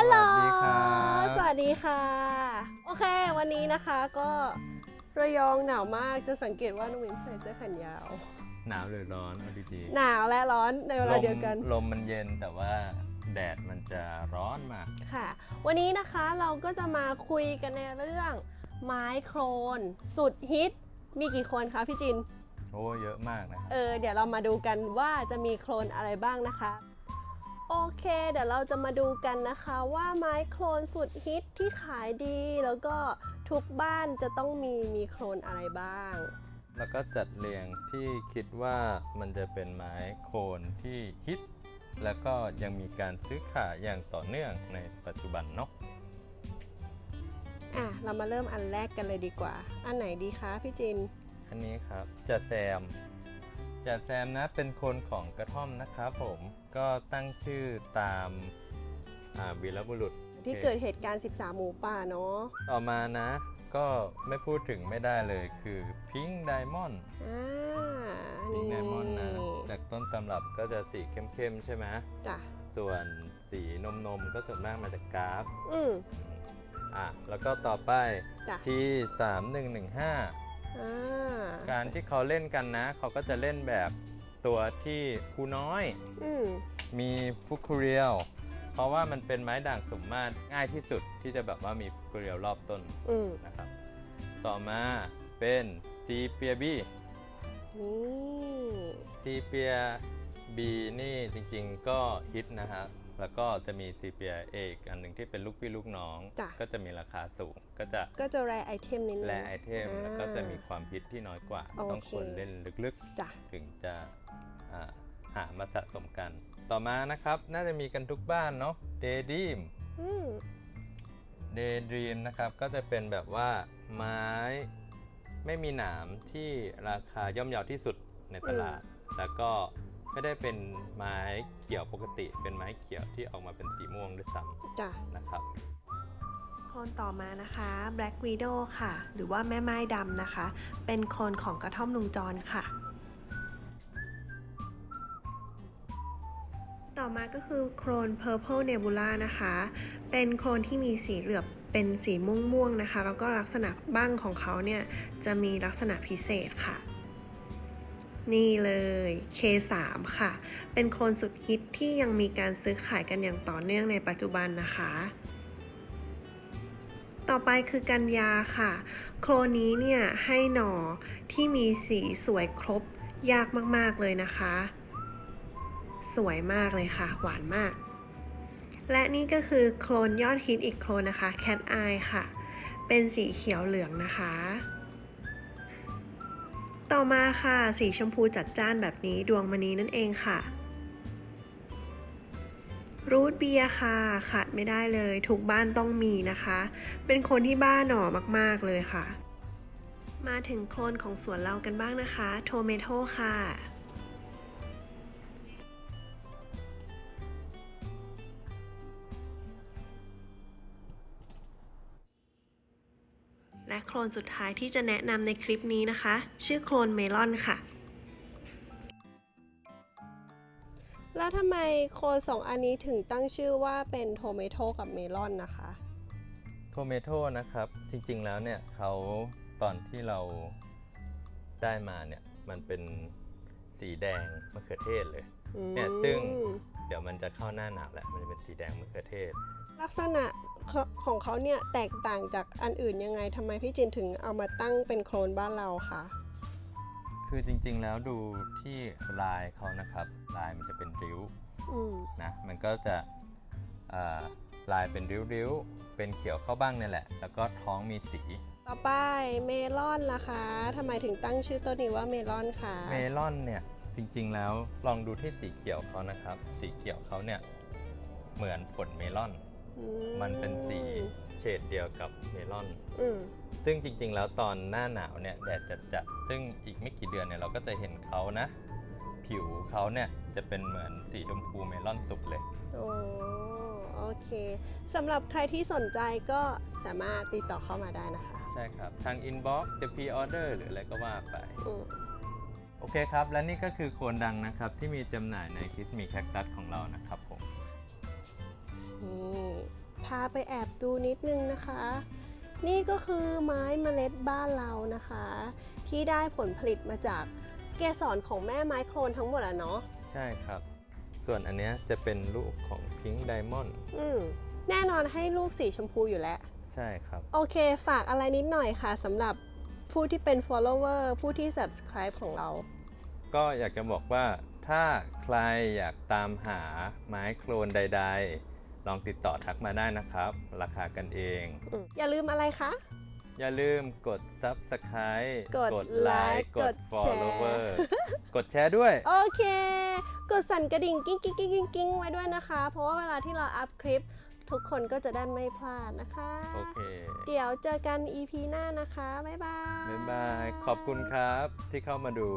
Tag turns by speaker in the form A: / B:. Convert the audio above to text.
A: ฮัลโหล
B: สวัสดีครับ
A: สวัสดีค่ะ โอเค วันนี้นะคะก็ระยองหนาวมาก จะสังเกตว่าน้องวินใส่เสื้อแขนยาว
B: หนาวหรือร้อนเอาดี
A: หนาวและร้อนในเว
B: ๆ
A: ลาเดียวกัน
B: ลมมันเย็นแต่ว่าแดดมันจะร้อนมาก
A: ค่ะ วันนี้นะคะเราก็จะมาคุยกันในเรื่องไม้โครน สุดฮิต มีกี่คนคะพี่จิน
B: โอ้เยอะมากนะครับ
A: เออเดี๋ยวเรามาดูกันว่าจะมีโครนอะไรบ้างนะคะ โอเค เดี๋ยวเราจะมาดูกันนะคะว่าไม้โครนสุดฮิตที่ขายดี แล้วก็ทุกบ้านจะต้องมีมีโครนอะไรบ้าง
B: แล้วก็จัดเรียงที่คิดว่ามันจะเป็นไม้โคนที่ฮิต แล้วก็ยังมีการซื้อขายอย่างต่อเนื่องในปัจจุบันเนาะ
A: อะ เรามาเริ่มอันแรกกันเลยดีกว่า อันไหนดีคะพี่จิน
B: อันนี้ครับจ่าแซม จ่าแซมนะเป็นคนของกระท่อมนะครับผมก็ตั้งชื่อตามอ่าวีรบุรุษ
A: ที่
B: โอค
A: เกิดเหตุการณ์ 13 หมูป่าเนาะ
B: ต่อมานะ ก็ไม่พูดถึงไม่ได้เลยคือพิง k ไดมอนด์
A: อ่า
B: พิ
A: นี่
B: ง k ไดมอนด์นะจากต้นตำรับก็จะสีเข้มๆใช่ไหม
A: จ้ะ
B: ส่วนสีนมๆก็ส่วนมากมาจากกราฟ
A: อืม
B: อะแล้วก็ต่อไป
A: จ้ะ
B: ที่ 3115
A: อ่า
B: การที่เขาเล่นกันนะ เขาก็จะเล่นแบบตัวที่คูน้อย
A: อืม
B: มีฟุกุเรียว เพราะว่ามันเป็นไม้ด่างสมมาตรง่ายที่สุดที่จะแบบว่ามีฟุกุเรียวรอบต้น
A: อืม
B: นะครับ ต่อมาเป็นซีเปียบี
A: นี่
B: ซีเปียบีนี่จริงๆก็ฮิตนะฮะ แล้วก็จะมีซีเปียเอกอันหนึ่งที่เป็นลูกพี่ลูกน้อง
A: จ้ะ
B: ก็จะมีราคาสูง ก็จะ
A: ก็จะแรไอเทมนิดนึง
B: แลไอเทม
A: อ่า
B: แล้วก็จะมีความฮิตที่น้อยกว่า
A: โอเค
B: ต้องคนเล่นลึก
A: จ้ะ
B: ๆ ถึงจะอ่าหามาสะสมกัน ต่อมานะครับ น่าจะมีกันทุกบ้านเนาะเดดีม
A: อืม
B: เดย์ดรีมนะครับก็จะเป็นแบบว่าไม้ไม่มีหนามที่ราคาย่อมเยาวที่สุดในตลาด แล้วก็ ไม่ได้เป็นไม้เขียวปกติ เป็นไม้เขียวที่ออกมาเป็นสีม่วงด้วยซ้
A: จ้ะำ
B: นะครับ
C: โคลนต่อมานะคะ Black Widow ค่ะ หรือว่าแม่ไม้ดำนะคะ เป็นโคลนของกระท่อมลุงจรค่ะ ต่อมาก็คือโคลน Purple Nebula นะคะ เป็นโคลนที่มีสีเหลือบเป็นสีม่วงๆนะคะ แล้วก็ลักษณะบ้างของเขาเนี่ยจะมีลักษณะพิเศษค่ะ นี่เลย K3 ค่ะ เป็นโคลนสุดฮิตที่ยังมีการซื้อขายกันอย่างต่อเนื่องในปัจจุบันนะคะ ต่อไปคือกัญญาค่ะ โคลนนี้เนี่ยให้หน่อที่มีสีสวยครบยากมากๆเลยนะคะ สวยมากเลยค่ะ หวานมาก และนี่ก็คือโคลนยอดฮิตอีกโคลนนะคะ Cat Eye ค่ะ เป็นสีเขียวเหลืองนะคะ ต่อมาค่ะ สีชมพูจัดจ้านแบบนี้ดวงมณีนั่นเองค่ะรูทเบียร์ค่ะขาดไม่ได้เลยทุกบ้านต้องมีนะคะ เป็นคนที่บ้าหน่อมากๆเลยค่ะ มาถึงโคลนของสวนเรากันบ้างนะคะ โทเมโตค่ะ โคลนสุดท้ายที่จะแนะนำในคลิปนี้นะคะ ชื่อโคลนเมลอนค่ะ
A: แล้วทำไมโครนสองอันนี้ถึงตั้งชื่อว่าเป็นโทเมโตกับเมลอนนะคะ
B: โทเมโตนะครับจริงๆแล้วเนี่ยเขาตอนที่เราได้มาเนี่ยมันเป็น สีแดงมะเขือเทศเลยเนี่ยซึ่งเดี๋ยวมันจะเข้าหน้าหนาวแล้วมันจะเป็นสีแดงมะเขือเทศ
A: ลักษณะของเขาเนี่ยแตกต่างจากอันอื่นยังไงทำไมพี่จินถึงเอามาตั้งเป็นโครนบ้านเราคะ
B: คือจริงๆแล้วดูที่ลายเขานะครับ ลายมันจะเป็นริ้ว
A: อืม
B: นะมันก็จะอ่า ลายเป็นริ้วๆ เป็นเขียวเข้าบ้างเนี่ยแหละ แล้วก็ท้องมีสี
A: ต่อไปเมลอนล่ะคะทำไมถึงตั้งชื่อต้นนี้ว่าเมลอนคะ
B: เมลอนเนี่ยจริงๆแล้วลองดูที่สีเขียวเขานะครับ สีเขียวเขาเนี่ยเหมือนผลเมลอน
A: อื
B: มันเป็นสีเฉดเดียวกับเมลอน
A: อืม
B: ซึ่งจริงๆ แล้วตอนหน้าหนาวเนี่ยแดดจัดๆ ซึ่งอีกไม่กี่เดือนเนี่ยเราก็จะเห็นเขานะ ผิวเขาเนี่ยจะเป็นเหมือนสีชมพูเมลอนสุกเลย
A: โอ้โอเคสำหรับใครที่สนใจก็สามารถติดต่อเข้ามาได้นะคะ
B: ใช่ครับ ทางอินบ็อกซ์จะพรีออเดอร์หรืออะไรก็ว่าไป
A: อืม
B: โอเคครับ และนี่ก็คือโคนดังนะครับ ที่มีจำหน่ายในคิสมีแคคตัสของเรานะครับผม
A: นี่พาไปแอบดูนิดนึงนะคะ นี่ก็คือไม้เมล็ดบ้านเรานะคะ ที่ได้ผลผลิตมาจาก เกสรของแม่ไม้โคลนทั้งหมดอะเนาะ
B: ใช่ครับ ส่วนอันเนี้ยจะเป็นลูกของพิงค์ไดมอนด์
A: อืมแน่นอนให้ลูกสีชมพูอยู่แล้ว
B: ใช่ครับ
A: โอเค ฝากอะไรนิดหน่อยค่ะสำหรับผู้ที่เป็น follower ผู้ที่ subscribe ของเรา
B: ก็อยากจะบอกว่าถ้าใครอยากตามหาไม้โคลนใด ๆ ลองติดต่อทักมาได้นะครับ ราคากันเอง
A: อืมอย่าลืมอะไรคะ
B: อย่าลืมกด Subscribe
A: กดไลค์กดแชร์
B: Follower กดแชร์ด้วย
A: โอเค กดสั่นกระดิ่งกิ้งกิ้งกิ้งกิ้งกิ้งไว้ด้วยนะคะ เพราะว่าเวลาที่เราอัพคลิป ทุกคนก็จะได้ไม่พลาดนะคะ
B: โอเค
A: เดี๋ยวเจอกัน EP หน้านะคะ บ๊ายบาย
B: บ๊ายบาย ขอบคุณครับที่เข้ามาดู